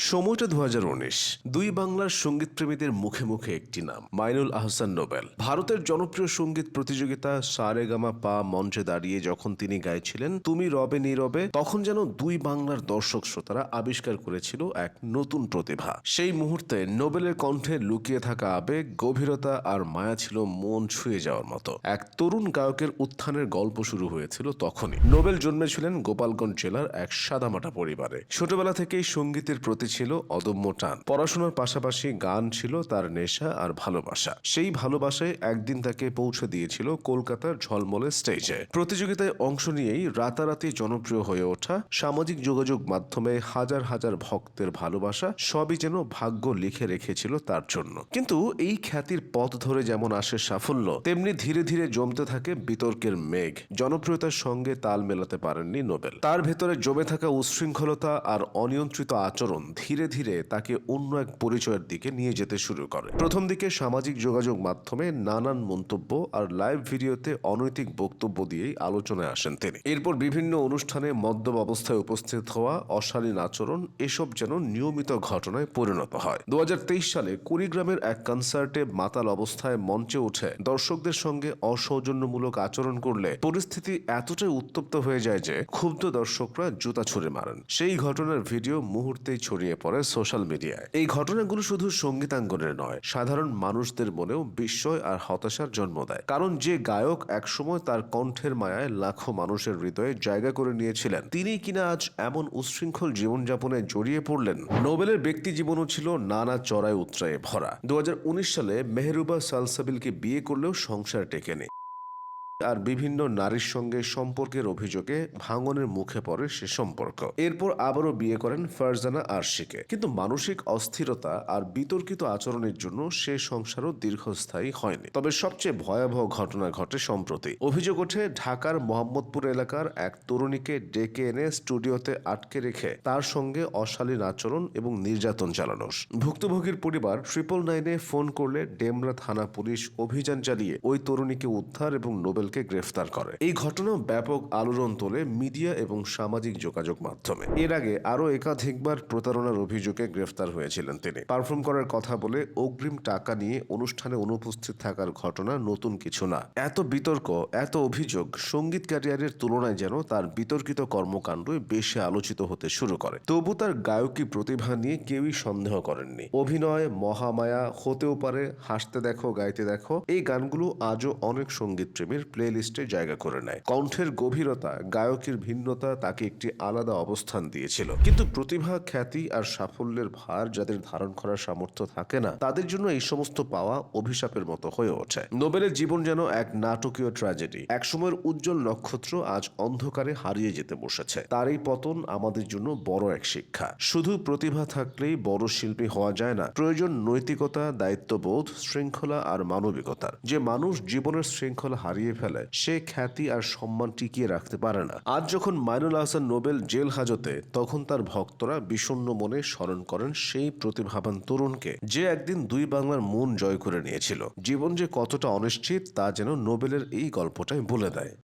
সময়টা দু দুই বাংলার সংগীত প্রেমীদের মুখে মুখে একটি নাম, মাইনুল আহসান নোবেল। ভারতের জনপ্রিয় সংগীত প্রতিযোগিতা সারেগামা পা মঞ্চে দাঁড়িয়ে যখন তিনি গাইছিলেন, তুমি রবে নীরবে তখন যেন দুই বাংলার দর্শক শ্রোতারা আবিষ্কার করেছিল এক নতুন প্রতিভা। সেই মুহূর্তে নোবেলের কণ্ঠে লুকিয়ে থাকা আবেগ, গভীরতা আর মায়া ছিল মন ছুঁয়ে যাওয়ার মতো। এক তরুণ গায়কের উত্থানের গল্প শুরু হয়েছিল তখনই। নোবেল জন্মেছিলেন গোপালগঞ্জ জেলার এক সাদামাটা পরিবারে। ছোটবেলা থেকেই সঙ্গীতের প্রতি ছিল অদম্য টান। পড়াশোনার পাশাপাশি গান ছিল তার নেশা আর ভালোবাসা। সেই ভালোবাসায় একদিন তাকে পৌঁছে দিয়েছিল কলকাতার ঝলমলে স্টেজে। প্রতিযোগিতায় অংশ নিয়েই রাতারাতি জনপ্রিয় হয়ে ওঠা সামাজিক যোগাযোগ মাধ্যমে হাজার হাজার ভক্তের ভালোবাসা সবই যেন ভাগ্য লিখে রেখেছিল তার জন্য। কিন্তু এই খ্যাতির পথ ধরে যেমন আসে সাফল্য, তেমনি ধীরে ধীরে জমতে থাকে বিতর্কের মেঘ। জনপ্রিয়তার সঙ্গে তাল মেলাতে পারেননি নোবেল। তার ভেতরে জমে থাকা উচ্ছৃঙ্খলতা আর অনিয়ন্ত্রিত আচরণ ধীরে ধীরে তাকে অন্য এক পরিচয়ের দিকে নিয়ে যেতে শুরু করে। প্রথম দিকে সামাজিক যোগাযোগ মাধ্যমে নানান মন্তব্য আর লাইভ ভিডিওতে অনৈতিক বক্তব্য দিয়েই আলোচনায় আসেন তিনি। এরপর বিভিন্ন অনুষ্ঠানে মদ্যপ অবস্থায় উপস্থিত হওয়া, অশালীন আচরণ এসব যেন নিয়মিত ঘটনায় পরিণত হয়। দুহাজার তেইশ সালে কুড়িগ্রামের এক কনসার্টে মাতাল অবস্থায় মঞ্চে উঠে দর্শকদের সঙ্গে অসৌজন্যমূলক আচরণ করলে পরিস্থিতি এতটাই উত্তপ্ত হয়ে যায় যে ক্ষুব্ধ দর্শকরা জুতা ছুড়ে মারেন। সেই ঘটনার ভিডিও মুহূর্তেই ছড়িয়ে পড়ে সোশ্যাল মিডিয়ায়। এই ঘটনাগুলো শুধু সঙ্গীতাঙ্গনের নয়, সাধারণ মানুষদের মনেও বিস্ময় আর হতাশার জন্ম দেয়। কারণ যে গায়ক একসময় তার কণ্ঠের মায়ায় লাখো মানুষের হৃদয়ে জায়গা করে নিয়েছিলেন, তিনি কিনা আজ এমন উচ্ছৃঙ্খল জীবনযাপনে জড়িয়ে পড়লেন? নোবেলের ব্যক্তি জীবনও ছিল নানা চড়াই উত্রায়ে ভরা। দু হাজার উনিশ সালে মেহরুবা সালসাবিলকে বিয়ে করলেও সংসার টেকেনি। আর বিভিন্ন নারীর সঙ্গে সম্পর্কের অভিযোগে ভাঙনের মুখে পড়ে সে সম্পর্ক। এরপর আবারও বিয়ে করেন ফারজানা আরশিকে। কিন্তু মানসিক অস্থিরতা আর বিতর্কিত আচরণের জন্য সে সংসারও দীর্ঘস্থায়ী হয়নি। তবে সবচেয়ে ভয়াবহ ঘটনা ঘটে সম্প্রতি। অভিযোগ ওঠে, ঢাকার মোহাম্মদপুর এলাকার এক তরুণীকে ডেকে এনে স্টুডিওতে আটকে রেখে তার সঙ্গে অশালীন আচরণ এবং নির্যাতন চালানো। ভুক্তভোগীর পরিবার ট্রিপল নাইনে ফোন করলে ডেমরা থানা পুলিশ অভিযান চালিয়ে ওই তরুণীকে উদ্ধার এবং নোবেলকে গ্রেফতার করে। এই ঘটনা ব্যাপক আলোড়ন তোলে মিডিয়া এবং সামাজিক যোগাযোগ মাধ্যমে। এর আগে আরও একাধিকবার প্রতারণার অভিযোগে গ্রেফতার হয়েছিলেন তিনি। পারফর্ম করার কথা বলে অগ্রিম টাকা নিয়ে অনুষ্ঠানে অনুপস্থিত থাকার ঘটনা নতুন কিছু না। এত বিতর্ক, এত অভিযোগ সংগীত ক্যারিয়ারের তুলনায় যেন তার বিতর্কিত কর্মকাণ্ডই বেশি আলোচিত হতে শুরু করে। তবু তার গায়কী প্রতিভা নিয়ে কেউই সন্দেহ করেননি। অভিনয় মহামায়া হতেও পারে, হাসতে দেখো, গাইতে দেখো, এই গানগুলো আজও অনেক সংগীত প্রেমীর প্লে লিস্টে জায়গা করে নেয়। কণ্ঠের গভীরতা, গায়কের ভিন্নতা তাকে একটি আলাদা অবস্থান দিয়েছিল। কিন্তু প্রতিভা, খ্যাতি আর সাফল্যের ভার যাদের ধারণ করার সামর্থ্য থাকে না, তাদের জন্য এই সমস্ত পাওয়া অভিশাপের মতো হয়ে ওঠে। নোবেলের জীবন যেন এক নাটকীয় ট্র্যাজেডি একসময়ের উজ্জ্বল নক্ষত্র আজ অন্ধকারে হারিয়ে যেতে বসেছে। তার এই পতন আমাদের জন্য বড় এক শিক্ষা। শুধু প্রতিভা থাকলেই বড় শিল্পী হওয়া যায় না। প্রয়োজন নৈতিকতা, দায়িত্ববোধ, শৃঙ্খলা আর মানবিকতার। যে মানুষ জীবনের শৃঙ্খলা হারিয়ে ফেলে সে খ্যাতি আর সম্মান টিকিয়ে রাখতে পারে না। আজ যখন মাইনুল আহসান নোবেল জেল হাজতে, তখন তার ভক্তরা বিষণ্ন মনে স্মরণ করেন সেই প্রতিভাবান তরুণকে যে একদিন দুই বাংলার মন জয় করে নিয়েছিল। জীবন যে কতটা অনিশ্চিত তা যেন নোবেলের এই গল্পটাই বলে দেয়।